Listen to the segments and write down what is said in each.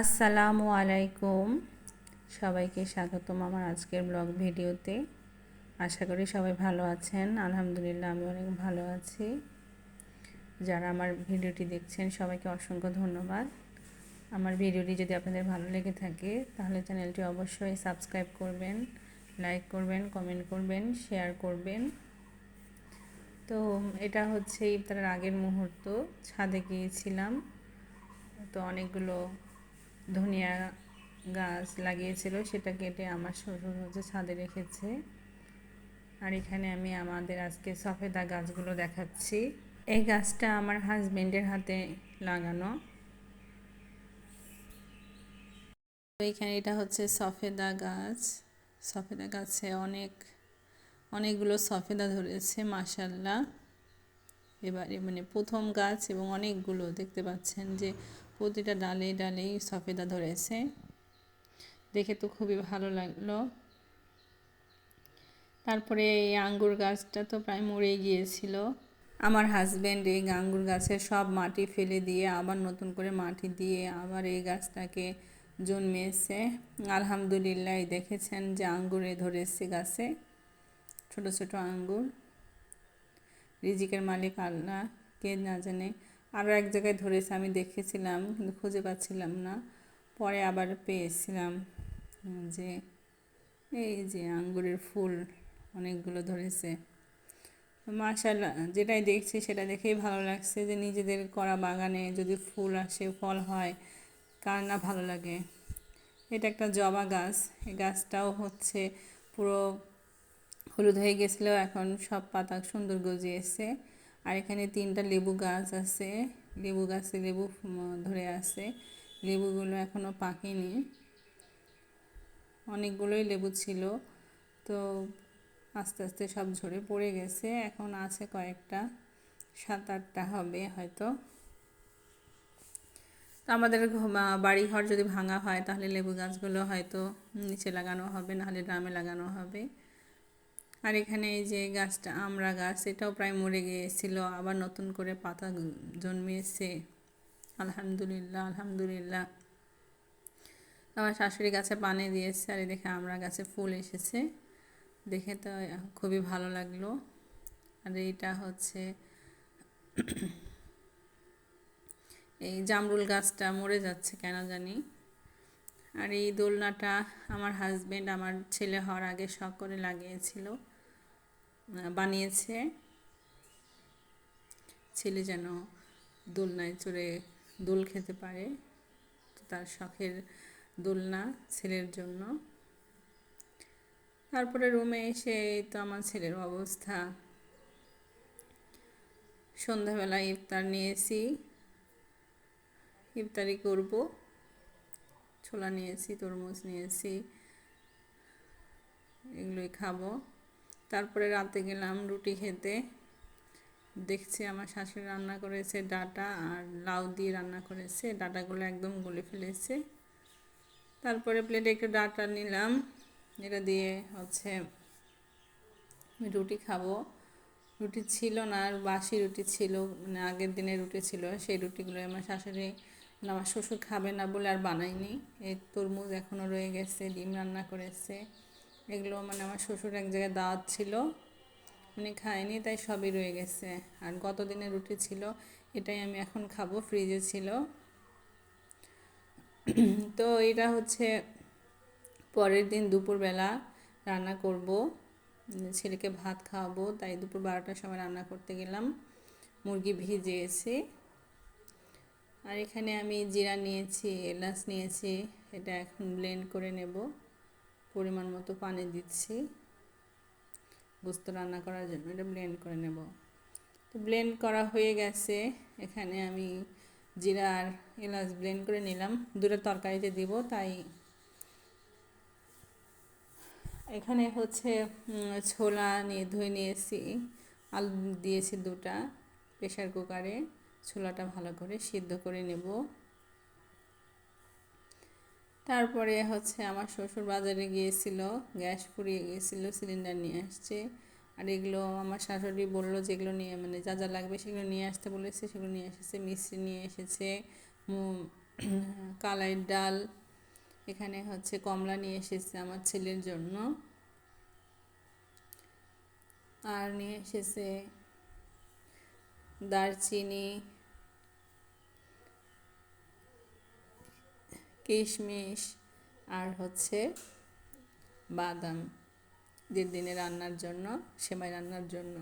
আসসালামু আলাইকুম। সবাইকে স্বাগতম আমার আজকের ব্লগ ভিডিওতে। আশা করি সবাই ভালো আছেন। আলহামদুলিল্লাহ, আমি অনেক ভালো আছি। যারা আমার ভিডিওটি দেখছেন, সবাইকে অসংখ্য ধন্যবাদ। আমার ভিডিওটি যদি আপনাদের ভালো লেগে থাকে, তাহলে চ্যানেলটি অবশ্যই সাবস্ক্রাইব করবেন, লাইক করবেন, কমেন্ট করবেন, শেয়ার করবেন। তো এটা হচ্ছে ইফতারের আগের মুহূর্ত। ছাদে গিয়েছিলাম। তো অনেকগুলো ধনিয়া গাছ লাগিয়েছিল, সেটা কেটে আমার শ্বশুর হচ্ছে ছাদে রেখেছে। আর এখানে আমি আমাদের আজকে সফেদা গাছগুলো দেখাচ্ছি। এই গাছটা আমার হাজবেন্ডের হাতে লাগানো। এইখানে এটা হচ্ছে সফেদা গাছ। সফেদা গাছে অনেক, অনেকগুলো সফেদা ধরেছে মাসাল্লাহ এবারে মানে প্রথম গাছ এবং অনেকগুলো দেখতে পাচ্ছেন যে প্রতিটা ডালে ডালেই সফেদা ধরেছে। দেখে তো খুবই ভালো লাগল। তারপরে এই আঙ্গুর গাছটা তো প্রায় মরে গিয়েছিল। আমার হাজব্যান্ড এই আঙ্গুর গাছের সব মাটি ফেলে দিয়ে আবার নতুন করে মাটি দিয়ে আবার এই গাছটাকে জন্মিয়েছে আলহামদুলিল্লাহ, দেখেছেন যে আঙ্গুরে ধরেছে গাছে। ছোট ছোট আঙ্গুর। রিজিকের মালিক আল্লাহ কে না জানে আরও এক জায়গায় ধরেছে, আমি দেখেছিলাম কিন্তু খুঁজে পাচ্ছিলাম না। পরে আবার পেয়েছিলাম যে এই যে আঙ্গুরের ফুল অনেকগুলো ধরেছে। মার্শাল যেটাই দেখছি সেটা দেখেই ভালো লাগছে যে নিজেদের করা বাগানে যদি ফুল আসে, ফল হয়, কার না ভালো লাগে। এটা একটা জবা গাছ, এই গাছটাও হচ্ছে পুরো হলুদ হয়ে গেছিল, এখন সব পাতা সুন্দর গজিয়েছে। আর এখানে তিনটা লেবু গাছ আছে। লেবু গাছে লেবু ধরে আছে। লেবুগুলো এখনও পাকেনি। অনেকগুলোই লেবু ছিল। তো আস্তে আস্তে সব ঝরে পড়ে গেছে। এখন আছে কয়েকটা। সাত আটটা হবে হয়তো। তো আমাদের বাড়ি ঘর যদি ভাঙা হয় তাহলে লেবু গাছগুলো হয়তো নিচে লাগানো হবে, নাহলে ড্রামে লাগানো হবে। আর এখানে এই যে গাছটা, আমরা গাছ, এটাও প্রায় মরে গিয়েছিল, আবার নতুন করে পাতা জন্মিয়েছে। আলহামদুলিল্লাহ আলহামদুলিল্লাহ। আমার শাশুড়ি গাছে পানি দিয়েছে, আর দেখে আমরা গাছে ফুল এসেছে। দেখে তো খুবই ভালো লাগল। আর এইটা হচ্ছে এই জামরুল গাছটা, মরে যাচ্ছে কেন জানি। আর এই দোলনাটা আমার হাজব্যান্ড আমার ছেলে হওয়ার আগে শখ করে লাগিয়েছিল। বানিয়েছে। ছেলে যেন দোলনায় চড়ে দোল খেতে পারে। তার শখের দোলনা ছেলের জন্য। তারপরে রুমে এসে তো আমার ছেলের অবস্থা। সন্ধ্যাবেলা ইফতার নিয়েছি। ইফতারি করব। ছোলা নিয়েছি, তরমুজ নিয়েছি। এগুলোই খাব। তারপরে রাতে গেলাম রুটি খেতে। দেখছি আমার শাশুড়ি রান্না করেছে ডাটা আর লাউ দিয়ে রান্না করেছে। ডাটাগুলো একদম গলে ফেলেছে। তারপরে প্লেটে একটু ডাটা নিলাম। এটা দিয়ে হচ্ছে রুটি খাব। রুটি ছিল না, আর বাসি রুটি ছিল মানে আগের দিনের রুটি ছিল। সেই রুটিগুলো আমার শাশুড়ি মানে আমার শ্বশুর খাবে না বলে আর বানাইনি এই তরমুজ এখনও রয়ে গেছে, ডিম রান্না করেছে। এগুলো মানে আমার শ্বশুর এক জায়গায় দাওয়াত ছিল। উনি খায়নি, তাই সবই রয়ে গেছে। আর গত দিনের রুটি ছিল, এটাই আমি এখন খাব ফ্রিজে ছিল। তো এটা হচ্ছে পরের দিন দুপুরবেলা রান্না করব। ছেলেকে ভাত খাওয়াবো, তাই দুপুর বারোটার সময় রান্না করতে গেলাম। মুরগি ভিজিয়েছি। আর এখানে আমি জিরা নিয়েছি, এলাচ নিয়েছি, এটা এখন ব্লেন্ড করে নেব। পরিমাণ মতো পানি দিচ্ছি। গোস্ত রান্না করার জন্য এটা ব্লেন্ড করে নেব। তো ব্লেন্ড করা হয়ে গেছে। এখানে আমি জিরা আর এলাচ ব্লেন্ড করে নিলাম। দুটো তরকারিতে দিব, তাই এখানে হচ্ছে ছোলা নিয়ে, ধুয়ে নিয়েছি। আলু দিয়েছি দুটা প্রেশার কুকারে। ছোলাটা ভালো করে সিদ্ধ করে নেব। তারপরে হচ্ছে আমার শ্বশুর বাজারে গিয়েছিল, গ্যাস ফুরিয়ে গিয়েছিল, সিলিন্ডার নিয়ে আসছে। আর এগুলো আমার শাশুড়ি বলল যেগুলো নিয়ে মানে যা যা লাগবে সেগুলো নিয়ে আসতে বলেছে, সেগুলো নিয়ে এসেছে, মিষ্টি নিয়ে এসেছে কালাই ডাল, এখানে হচ্ছে কমলা নিয়ে এসেছে আমার ছেলের জন্য। আর নিয়ে এসেছে দারচিনি কিশমিশ আর হচ্ছে বাদাম দেড় দিনে রান্নার জন্য, সেমাই রান্নার জন্য।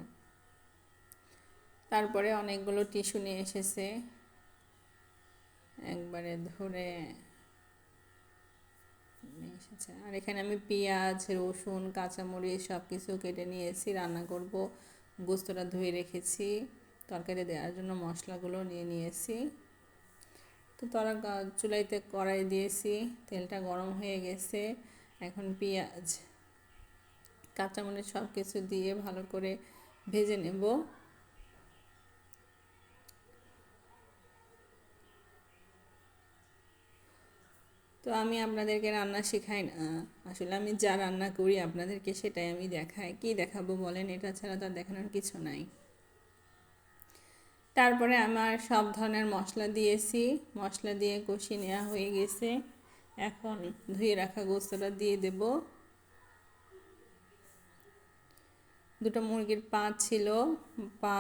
তারপরে অনেকগুলো টিস্যু নিয়ে এসেছে। একবারে ধরে এসেছে। আর এখানে আমি পেঁয়াজ, রসুন, কাঁচামরিচ সব কিছু কেটে নিয়েছি, রান্না করব। গোস্তটা ধুয়ে রেখেছি তরকারি দেওয়ার জন্য মশলাগুলো নিয়ে নিয়েছি। তো তরা চুলাইতে কড়াই দিয়েছি, তেলটা গরম হয়ে গেছে, এখন পেঁয়াজ, কাঁচামরিচ সব কিছু দিয়ে ভালো করে ভেজে নেব। তো আমি আপনাদেরকে রান্না শেখাই না। আসলে আমি যা রান্না করি আপনাদেরকে সেটাই আমি দেখাই। কি দেখাবো বলেন? এটা ছাড়া তো দেখানোর কিছু নাই। তারপরে আমার সব ধরনের মশলা দিয়েছি। মশলা দিয়ে কষিয়ে নেওয়া হয়ে গেছে। এখন ধুয়ে রাখা গোস্তটা দিয়ে দেব। দুটো মুরগির পা ছিল। পা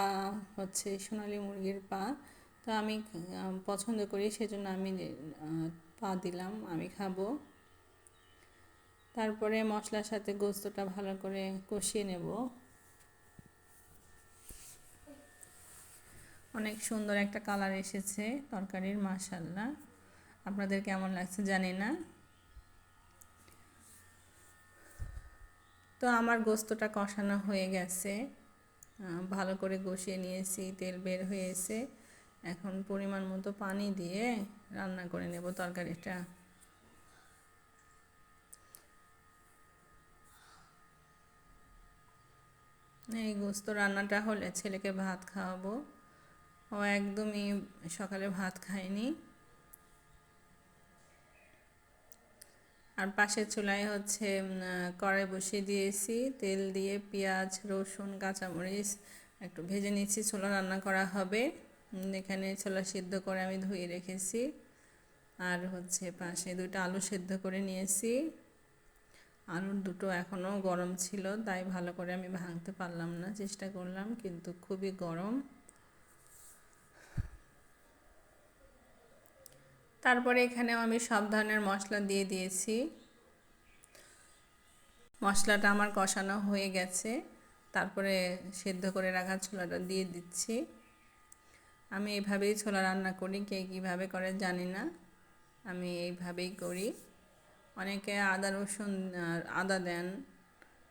হচ্ছে সোনালি মুরগির পা। তো আমি পছন্দ করি, সেজন্য আমি পা দিলাম, আমি খাব। তারপরে মশলার সাথে গোস্তটা ভালো করে কষিয়ে নেব। অনেক সুন্দর একটা কালার এসেছে তরকারির মাসাল্লা আপনাদের কেমন লাগছে জানি না। তো আমার গোস্তটা কষানো হয়ে গেছে। ভালো করে কষিয়ে নিয়েছি, তেল বের হয়েছে। এখন পরিমাণ মতো পানি দিয়ে রান্না করে নেব তরকারিটা। এই গোস্ত রান্নাটা হলে ছেলেকে ভাত খাওয়াবো। ও একদমই সকালে ভাত খায়নি। আর পাশের চুলায় হচ্ছে কড়াই বসিয়ে দিয়েছি, তেল দিয়ে পেঁয়াজ, রসুন, কাঁচামরিচ একটু ভেজে নিচ্ছি, ছোলা রান্না করা হবে। এখানে ছোলা সিদ্ধ করে আমি ধুয়ে রেখেছি। আর হচ্ছে পাশে দুটো আলু সেদ্ধ করে নিয়েছি। আলুর দুটো এখনও গরম ছিল, তাই ভালো করে আমি ভাঙতে পারলাম না, চেষ্টা করলাম, কিন্তু খুবই গরম। তারপরে এখানেও আমি সব ধরনের মশলা দিয়ে দিয়েছি। মশলাটা আমার কষানো হয়ে গেছে। তারপরে সেদ্ধ করে রাখা ছোলাটা দিয়ে দিচ্ছি। আমি এইভাবেই ছোলা রান্না করি, কে কীভাবে করে জানি না। আমি এইভাবেই করি। অনেকে আদা, রসুন আদা দেন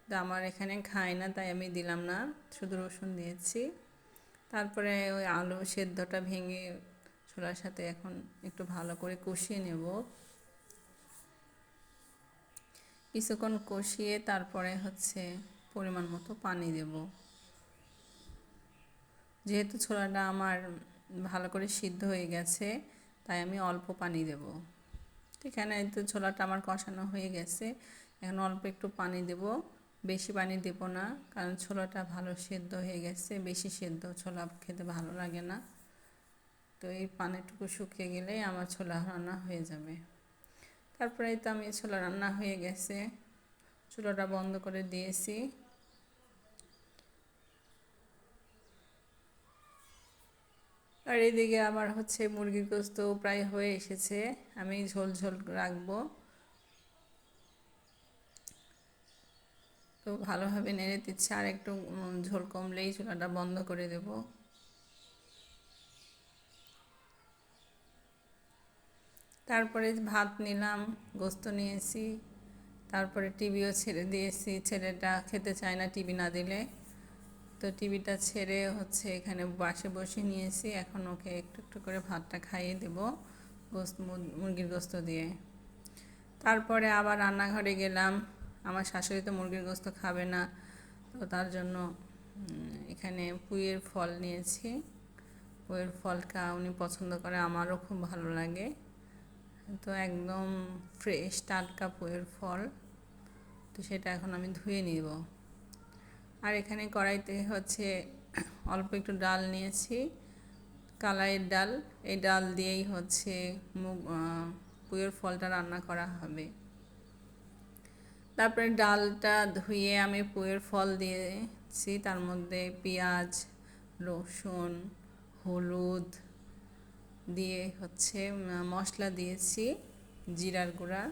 তো আমার এখানে খায় না, তাই আমি দিলাম না। শুধু রসুন দিয়েছি। তারপরে ওই আলু সেদ্ধটা ভেঙে ছোলার সাথে এখন একটু ভালো করে কষিয়ে নেব। কিছুক্ষণ কষিয়ে তারপরে হচ্ছে পরিমাণ মতো পানি দেব। যেহেতু ছোলাটা আমার ভালো করে সিদ্ধ হয়ে গেছে, তাই আমি অল্প পানি দেব। এখানে তো ছোলাটা আমার কষানো হয়ে গেছে, এখন অল্প একটু পানি দেব। বেশি পানি দেব না, কারণ ছোলাটা ভালো সেদ্ধ হয়ে গেছে, বেশি সেদ্ধ ছোলা খেতে ভালো লাগে না। তো এই পানিটুকু শুকিয়ে গেলেই আমার ছোলা রান্না হয়ে যাবে। তারপরে তো আমি ছোলা রান্না হয়ে গেছে। চুলাটা বন্ধ করে দিয়েছি। আর এদিকে আমার হচ্ছে মুরগির গোস্ত প্রায় হয়ে এসেছে। আমি ঝোল ঝোল রাখব। তো ভালোভাবে নেড়ে দিচ্ছে। আর একটু ঝোল কমলেই চুলাটা বন্ধ করে দেব। তারপরে ভাত নিলাম, গোস্ত নিয়েছি, তারপরে টিভিও ছেড়ে দিয়েছি। ছেলেটা খেতে চায় না টিভি না দিলে। তো টিভিটা ছেড়ে হচ্ছে এখানে বাসে বসে নিয়েছি। এখন ওকে একটু একটু করে ভাতটা খাইয়ে দেব, গোস্ত মুরগির গোস্ত দিয়ে। তারপরে আবার রান্নাঘরে গেলাম। আমার শাশুড়ি তো মুরগির গোস্ত খাবে না। তো তার জন্য এখানে পুইয়ের ফল নিয়েছি। পুইয়ের ফলটা উনি পছন্দ করে, আমারও খুব ভালো লাগে। তো একদম ফ্রেশ টাটকা পুইয়ের ফল। তো সেটা এখন আমি ধুয়ে নিব। আর এখানে কড়াইতে হচ্ছে অল্প একটু ডাল নিয়েছি, কালাইয়ের ডাল। এই ডাল দিয়েই হচ্ছে মুগ পুয়ের ফলটা রান্না করা হবে। তারপরে ডালটা ধুয়ে আমি পুয়ের ফল দিয়েছি। তার মধ্যে পেঁয়াজ, রসুন, হলুদ দিয়ে হচ্ছে মশলা দিয়েছি, জিরার গুঁড়া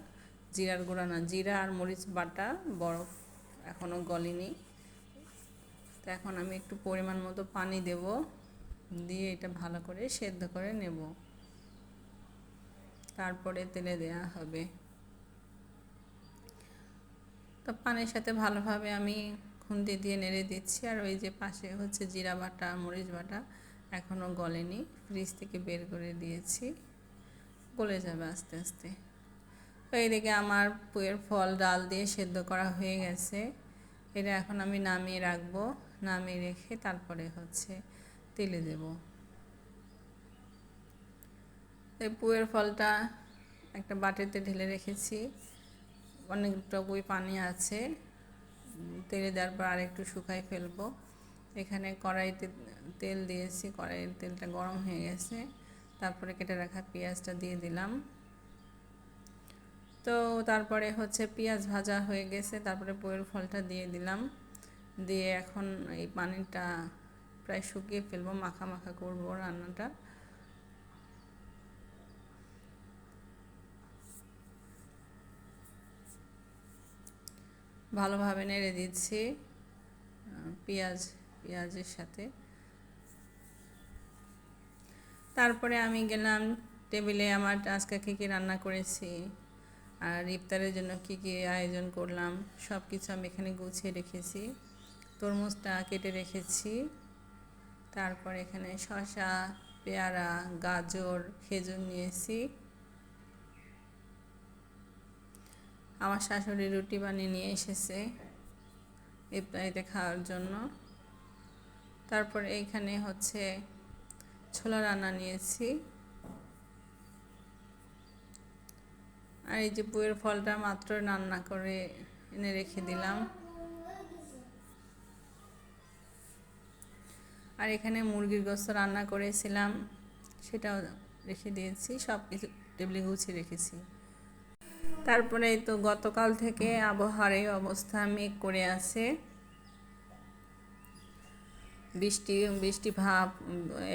জিরার গুঁড়া না, জিরা আর মরিচ বাটা বরফ এখনও গলেনি। তো এখন আমি একটু পরিমাণ মতো পানি দেব, দিয়ে এটা ভালো করে সেদ্ধ করে নেব। তারপরে তেলে দেয়া হবে। তো পানির সাথে ভালোভাবে আমি খুন্তি দিয়ে নেড়ে দিচ্ছি, আর ওই যে পাশে হচ্ছে জিরা বাটা, মরিচ বাটা এখনও গলেনি ফ্রিজ থেকে বের করে দিয়েছি। গলে যাবে আস্তে আস্তে। তো এইদিকে আমার পুয়ের ফল ডাল দিয়ে সেদ্ধ করা হয়ে গেছে। এটা এখন আমি নামিয়ে রাখব, নামিয়ে রেখে তারপরে হচ্ছে তেলে দেব। এই পুয়ের ফলটা একটা বাটিতে ঢেলে রেখেছি। অনেকটুকুই পানি আছে। তেলে দেওয়ার পর আরেকটু শুকাই ফেলব। এখানে কড়াইতে তেল দিয়েছি, কড়াইয়ের তেলটা গরম হয়ে গেছে। তারপরে কেটে রাখা পেঁয়াজটা দিয়ে দিলাম। তো তারপরে হচ্ছে পেঁয়াজ ভাজা হয়ে গেছে, তারপরে বইয়ের ফলটা দিয়ে দিলাম। দিয়ে এখন এই পানিটা প্রায় শুকিয়ে ফেলব, মাখা মাখা করব রান্নাটা। ভালোভাবে নেড়ে দিচ্ছি পেঁয়াজ পেঁয়াজের সাথে। তারপরে আমি গেলাম টেবিলে আমার আজকে কী কী রান্না করেছি আর ইফতারের জন্য কী কী আয়োজন করলাম সব কিছু আমি এখানে গুছিয়ে রেখেছি। তরমুজটা কেটে রেখেছি। তারপর এখানে শসা, পেয়ারা, গাজর, খেজুর নিয়েছি। আমার শাশুড়ি রুটি বানিয়ে নিয়ে এসেছে ইফতারিতে খাওয়ার জন্য। তারপর এইখানে হচ্ছে ছোলা রান্না নিয়েছি। আর এই যে পুয়ের ফলটা মাত্র রান্না করে এনে রেখে দিলাম। আর এখানে মুরগির গোস্ত রান্না করেছিলাম, সেটাও রেখে দিয়েছি সব কিছু টেবিলে গুছিয়ে রেখেছি। তারপরে তো গতকাল থেকে আবহাওয়ার এই অবস্থা মেঘ করে আছে। বৃষ্টি বৃষ্টি ভাব,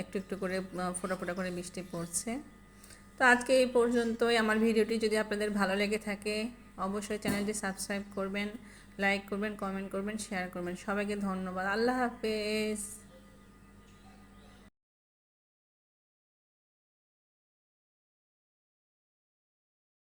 একটু একটু করে ফোটা ফোঁটা করে বৃষ্টি পড়ছে। তো আজকে এই পর্যন্তই। আমার ভিডিওটি যদি আপনাদের ভালো লেগে থাকে, অবশ্যই চ্যানেলটি সাবস্ক্রাইব করবেন, লাইক করবেন, কমেন্ট করবেন, শেয়ার করবেন। সবাইকে ধন্যবাদ। আল্লাহ হাফেজ।